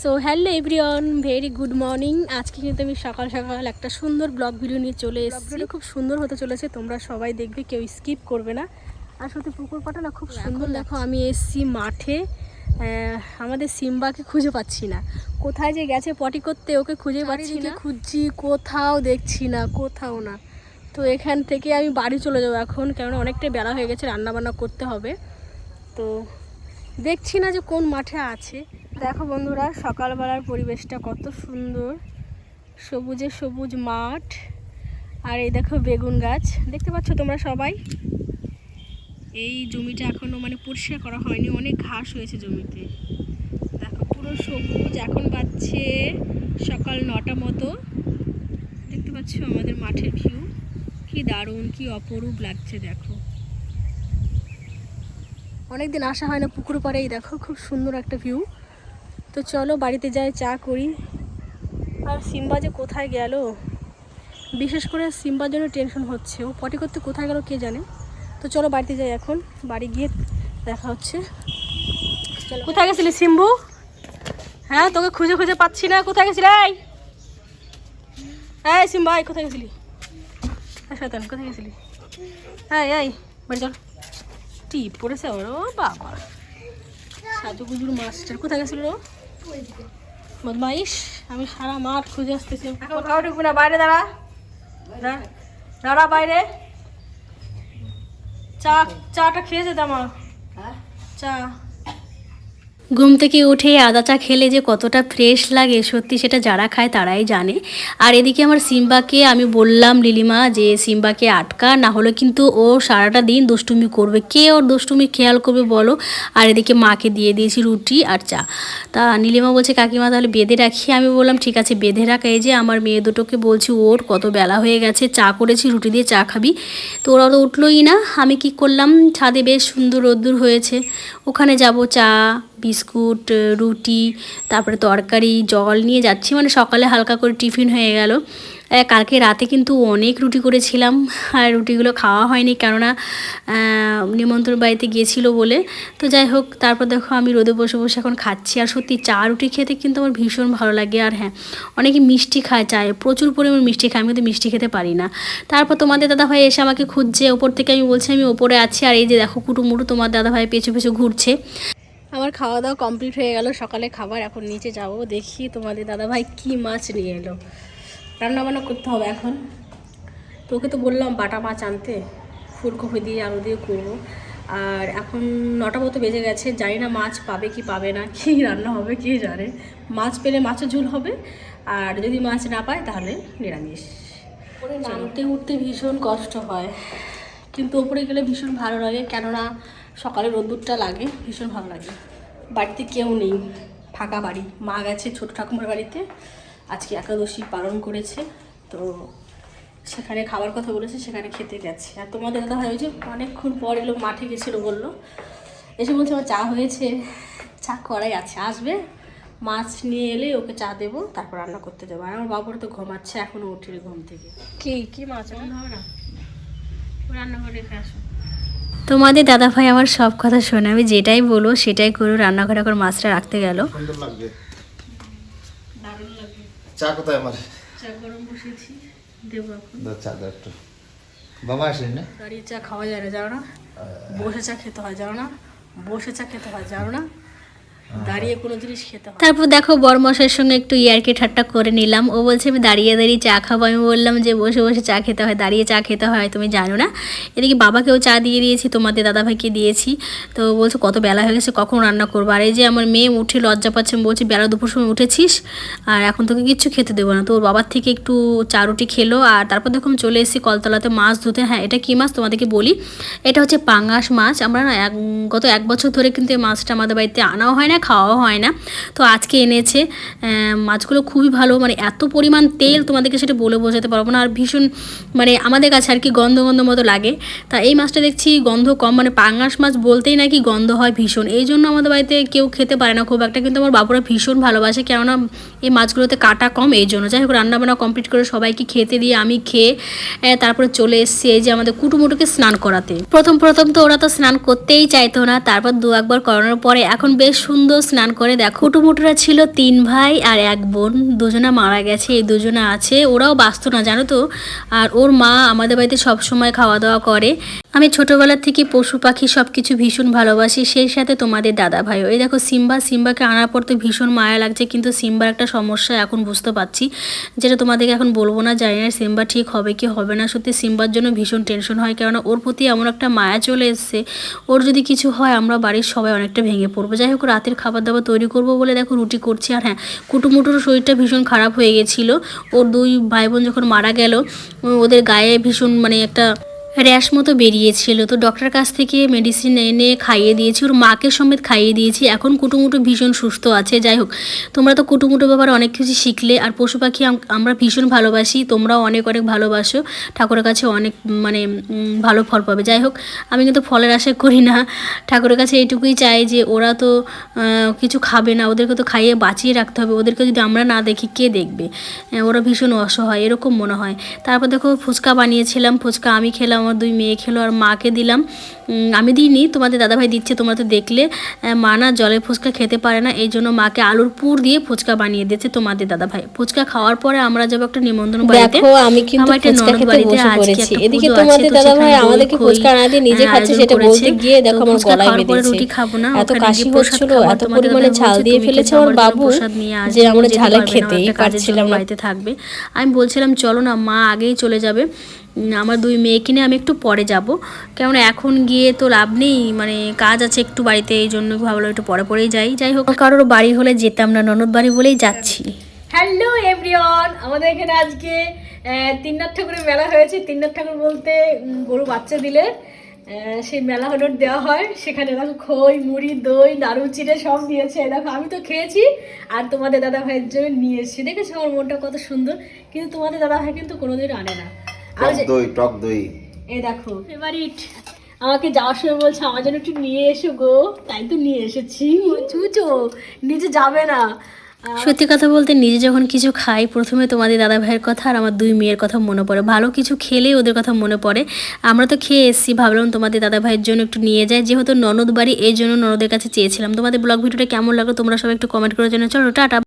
So hello everyone very good morning আজকে কিন্তু আমি সকাল সকাল একটা সুন্দর ব্লগ ভিডিও নিয়ে চলে এসেছি। খুব সুন্দর হতে চলেছে তোমরা সবাই দেখবে কেউ স্কিপ করবে না। আর সত্যি পুকুর পাটা না খুব সুন্দর দেখো আমি এসেছি মাঠে। আমাদের সিম্বাকে খুঁজে পাচ্ছি না। কোথায় যে গেছে পটি করতে ওকে খুঁজে পাচ্ছি না। খুঁজছি কোথাও দেখছি না কোথাও না। তো এখান থেকে আমি বাড়ি চলে যাব এখন কেননা অনেকটাই বেলা হয়ে গেছে রান্না বান্না করতে হবে। তো দেখছি না যে কোন মাঠে আছে। দেখো বন্ধুরা, সকালবেলার পরিবেশটা কত সুন্দর। সবুজে সবুজ মাঠ, আর এই দেখো বেগুন গাছ। দেখতে পাচ্ছ তোমরা সবাই? এই জমিটা এখনও মানে পরিষ্কার করা হয়নি, অনেক ঘাস হয়েছে জমিতে। দেখো পুরো সবুজ, এখন বাজছে সকাল নটা মতো। দেখতে পাচ্ছ আমাদের মাঠের ভিউ কি দারুণ, কি অপরূপ লাগছে, দেখো। অনেকদিন আসা হয় না পুকুর পাড়েই, দেখো, খুব সুন্দর একটা ভিউ তো চলো বাড়িতে যাই চা করি। আর সিম্বা যে কোথায় গেল? বিশেষ করে সিম্বার জন্য টেনশন হচ্ছে। ও পটি করতে কোথায় গেল কে জানে? তো চলো বাড়িতে যাই এখন। বাড়ি গিয়ে দেখা হচ্ছে। কোথায় গেছিলি সিম্বু? হ্যাঁ তোকে খুঁজে খুঁজে পাচ্ছি না। কোথায় গেছিলি? এই! এই সিম্বা এই কোথায় গেছিলি? শয়তান কোথায় গেছিলি? এই এই বাড়ি চল। টিপ পড়েছে আমার ও বাবা সাজুগুজুর মাস্টার কোথায় গেছিল? বদমাইশ? আমি সারা মাঠ খুঁজে আসতেছি। কোথাও ঢুকবো না বাইরে দাঁড়া। দাঁড়া- দাঁড়া বাইরে। চা চাটা খেয়ে যেতাম চা। ঘুম থেকে উঠে আদা চা খেলে যে কতটা ফ্রেশ লাগে, সত্যি সেটা যারা খায় তারাই জানে। আর এদিকে আমার সিম্বাকে আমি বললাম, লিলিমা, যে সিম্বাকে আটকা, না হলে কিন্তু ও সারাটা দিন দুষ্টুমি করবে। কে ওর দুষ্টুমি খেয়াল করবে বলো? আর এদিকে মাকে দিয়ে দিয়েছি রুটি আর চা। তা নীলিমা বলছে, কাকিমা, তাহলে বেঁধে রাখি? আমি বললাম, ঠিক আছে, বেঁধে রাখা। এই যে আমার মেয়ে দুটোকে বলছি, ওর কত বেলা হয়ে গেছে, চা করেছি, রুটি দিয়ে চা খাবি। তো ওরা তো উঠলোই না। আমি কি করলাম, ছাদে বেশ সুন্দর রোদ্দুর হয়েছে। ওখানে যাব চা বিস্কুট রুটি, তারপরে তরকারি, জল নিয়ে যাচ্ছি। মানে সকালে হালকা করে টিফিন হয়ে গেল। কালকে রাতে কিন্তু অনেক রুটি করেছিলাম। আর রুটিগুলো খাওয়া হয়নি কেননা নিমন্ত্রণ বাড়িতে গিয়েছিল বলে। তো যাই হোক, তারপর দেখো আমি রোদে বসে বসে এখন খাচ্ছি। আর সত্যি চা, রুটি খেতে কিন্তু আমার ভীষণ ভালো লাগে। আর হ্যাঁ অনেকে মিষ্টি খায়, চায়। প্রচুর পরিমাণ মিষ্টি খায়। আমি কিন্তু মিষ্টি খেতে পারি না। তারপর তোমাদের দাদাভাই এসে আমাকে খুঁজছে। ওপর থেকে আমি বলছি, আমি ওপরে আছি। আর এই যে দেখো, কুটুমুটু তোমার দাদাভাই পেছু পেছু ঘুরছে। আমার খাওয়া দাওয়া কমপ্লিট হয়ে গেল সকালে খাবার এখন নিচে যাব দেখি তোমাদের দাদাভাই কি মাছ নিয়ে এলো। রান্না বান্না করতে হবে এখন। তোকে তো বললাম বাটা মাছ আনতে ফুলকপি দিয়ে আলু দিয়ে করব। আর এখন নটা মতো বেজে গেছে জানি না মাছ পাবে কি পাবে না কি রান্না হবে কে জানে। মাছ পেলে মাছের ঝোল হবে আর যদি মাছ না পায় তাহলে নিরামিষ। ওপরে নামতে উঠতে ভীষণ কষ্ট হয় কিন্তু ওপরে গেলে ভীষণ ভালো লাগে কেননা সকালে রোদ্দুরটা লাগে ভীষণ ভালো লাগে। বাড়িতে কেউ নেই ফাঁকা বাড়ি। মা গেছে ছোট ঠাকুমার বাড়িতে আজকে একাদশী পালন করেছে তো সেখানে খাবার কথা বলেছে সেখানে খেতে গেছে। আর তোমাদের দাদা ভাই ওই যে অনেকক্ষণ পর এলো মাঠে গেছিল বলল। এসে বলছে আমার চা হয়েছে চা করাই আছে আসবে? মাছ নিয়ে এলে ওকে চা দেবো তারপর রান্না করতে যাব। আর আমার বাবুরা তো ঘুমাচ্ছে এখনও উঠিনি ঘুম থেকে। কি কি মাছ? এখন হবে না? রান্না করে রেখে আসো। তোমাদের দাদা ভাই আমার সব কথা শোনে। আমি যেটাই বলব সেটাই করো রান্নাঘরে করে মাছটা রাখতে গেল। সুন্দর লাগবে। দারুণ লাগে চা কোথায় আমার? চা গরম বসেছি। দেবো এখন। দাও চা দাও একটু। বাবা আসেন না? দাঁড়িয়ে চা খাওয়া যায় না জানো না? বসে চা খেতে হয় যাও না? বসে চা খেতে হয় যাও না? দাঁড়িয়ে কোনো জিনিস খেতে তারপর দেখো বরমশাইয়ের সঙ্গে একটু ইয়ারকি ঠাট্টা করে নিলাম। ও বলছে আমি দাঁড়িয়ে দাঁড়িয়ে চা খাব। আমি বললাম যে বসে বসে চা খেতে হয় দাঁড়িয়ে চা খেতে হয় তুমি জানো না? এদিকে বাবাকেও চা দিয়ে দিয়েছি তোমাদের দাদাভাইকে দিয়েছি। তো বলছে কত বেলা হয়ে গেছে কখন রান্না করব? আর এই যে আমার মেয়ে উঠে লজ্জা পাচ্ছে বলছে বেলা দুপুর সময় উঠেছিস আর এখন তোকে কিচ্ছু খেতে দেবো না। তো ওর বাবার থেকে একটু চা রুটি খেলো আর তারপর দেখো আমি চলে এসেছি কলতলাতে মাছ ধুতে। হ্যাঁ এটা কী মাছ? তোমাদেরকে বলি এটা হচ্ছে পাঙাশ মাছ। আমরা না এক গত এক বছর ধরে কিন্তু এই মাছটা আমাদের বাড়িতে আনাও হয় না খাওয়াও হয় না। তো আজকে এনেছে মাছগুলো খুবই ভালো। মানে এত পরিমাণ তেল তোমাদেরকে সেটা বলে বোঝাতে পারব না। আর ভীষণ মানে আমাদের কাছে আর কি গন্ধ গন্ধ মতো লাগে। তা এই মাছটা দেখছি গন্ধ কম। মানে পাঙাশ মাছ বলতেই নাকি গন্ধ হয় ভীষণ। এই জন্য আমাদের বাড়িতে কেউ খেতে পারে না খুব একটা। কিন্তু আমার বাবুরা ভীষণ ভালোবাসে। কেননা এই মাছগুলোতে কাটা কম এই জন্য। যাই হোক, রান্নাবান্না কমপ্লিট করে সবাইকে খেতে দিয়ে আমি খেয়ে তারপরে চলে এসেছি এই যে আমাদের কুটুমুটুকে স্নান করাতে। প্রথম প্রথম তো ওরা তো স্নান করতেই চাইতো না। তারপর দু একবার করানোর পরে এখন বেশ সুন্দর সুন্দর স্নান করে দেখো। কুটুমুটুরা ছিল তিন ভাই আর এক বোন। দুজনা মারা গেছে, এই দুজনা আছে। ওরাও বাঁচতো না, জানো তো? আর ওর মা আমাদের বাড়িতে সব সময় খাওয়া দাওয়া করে। আমি ছোটবেলার থেকে পশু পাখি সব কিছু ভীষণ ভালোবাসি, সেই সাথে তোমাদের দাদা ভাইও এই দেখো, সিম্বা, সিম্বাকে আনার পর তো ভীষণ মায়া লাগছে, কিন্তু সিম্বার একটা সমস্যা এখন বুঝতে পারছি। যেটা তোমাদেরকে এখন বলব না, জানি না সিম্বা ঠিক হবে কি হবে না। সত্যি সিম্বার জন্য ভীষণ টেনশন হয়, কেননা ওর প্রতি এমন একটা মায়া চলে এসছে, ওর যদি কিছু হয় আমরা বাড়ির সবাই অনেকটা ভেঙে পড়ব। যাই হোক, রাতের খাবার দাবার তৈরি করব বলে দেখো রুটি করছি। আর হ্যাঁ কুটুমুটুর শরীরটা ভীষণ খারাপ হয়ে গেছিল। ওর দুই ভাই বোন যখন মারা গেল, ওদের গায়ে ভীষণ মানে একটা র্যাশ মতো বেরিয়েছিল। তো ডক্টর কাছ থেকে মেডিসিন এনে খাইয়ে দিয়েছি। ওর মাকে সমেত খাইয়ে দিয়েছি। এখন কুটুমুটু ভীষণ সুস্থ আছে, যাই হোক। তোমরা তো কুটুমুটুর ব্যাপারে অনেক কিছু শিখলে। আর পশু পাখি আম- আমরা ভীষণ ভালোবাসি। তোমরাও অনেক অনেক ভালোবাসো। ঠাকুরের কাছে অনেক মানে ভালো ফল পাবে। যাই হোক, আমি কিন্তু ফলের আশা করি না। ঠাকুরের কাছে এইটুকুই চাই যে ওরা তো কিছু খাবে না। ওদেরকে তো খাইয়ে বাঁচিয়ে রাখতে হবে। ওদেরকে যদি আমরা না দেখি, কে দেখবে? ওরা ভীষণ অসহায়। এরকম মনে হয়। তারপর দেখো ফুচকা বানিয়েছিলাম। ফুচকা আমি খেলাম। আমার দুই মেয়ে খেলো আর মাকে দিলাম। আমি দিইনি তোমাদের দাদাভাই দিচ্ছে তোমরা তো দেখলে। মা না জলের ফুচকা খেতে পারে না এই জন্য মাকে আলুর পুর দিয়ে ফুচকা বানিয়ে দিয়েছে তোমাদের দাদাভাই। ফুচকা খাওয়ার পরে আমরা যাব একটা নিমন্ত্রণ বাড়িতে। দেখো আমি কিন্তু ফুচকা খেতে বাড়িতে বসে পড়েছি। এদিকে তোমাদের তো দাদা ভাই আমাদেরকে ফুচকা না দিয়ে নিজে খাচ্ছে সেটা বলতে গিয়ে দেখো আমার গলায় বেঁধেছে। রুটি খাব না, এত কাশি হচ্ছিল এত পরিমাণে ঝাল দিয়ে ফেলেছে আমার বাবু? যে আমরা ঝালে খেতেই পারছিলাম না। বাড়িতে থাকবে। আমি বলছিলাম চলো না মা আগেই চলে যাবে। আমার দুই মেয়েকে নিয়ে আমি একটু পরে যাব। কেননা এখন গিয়ে তো লাভ নেই মানে কাজ আছে একটু বাড়িতে, এই জন্য ভাবলাম একটু পরে পরেই যাই। যাই হোক, কারোর বাড়ি হলে যেতাম না, ননদ বাড়ি বলেই যাচ্ছি। হ্যালো এভরিওয়ান আমাদের এখানে আজকে তিননাথ ঠাকুরের মেলা হয়েছে। তিননাথ ঠাকুর বলতে গরু বাচ্চা দিলে সেই মেলা হলোর দেওয়া হয়। সেখানে দেখো খই, মুড়ি, দই, নাড়ু, চিড়ে সব দিয়েছে দেখো, আমি তো খেয়েছি, আর তোমাদের দাদা ভাইয়ের জন্য নিয়ে এসেছি। দেখেছ আমার মনটা কত সুন্দর? কিন্তু তোমাদের দাদা ভাই কিন্তু কোনোদিন আনে না। টক দই টক দই। এই দেখো। ফেভারিট আমাকে যাওয়ার সময় বলছে আমার জন্য একটু নিয়ে এসো গো। তাই তো নিয়ে এসেছি। চুচো নিজে যাবে না। সত্যি কথা বলতে নিজে যখন কিছু খাই প্রথমে তোমাদের দাদা ভাইয়ের কথা আর আমার দুই মেয়ের কথা মনে পড়ে। ভালো কিছু খেলে ওদের কথা মনে পড়ে। আমরা তো খেয়ে এসেছি ভাবলাম তোমাদের দাদা ভাইয়ের জন্য একটু নিয়ে যাই। যেহেতু ননদ বাড়ি এই জন্য ননদের কাছে চেয়েছিলাম। তোমাদের ব্লগ ভিডিওটা কেমন লাগল তোমরা সবাই একটু কমেন্ট করে জানো চলো। টাটা।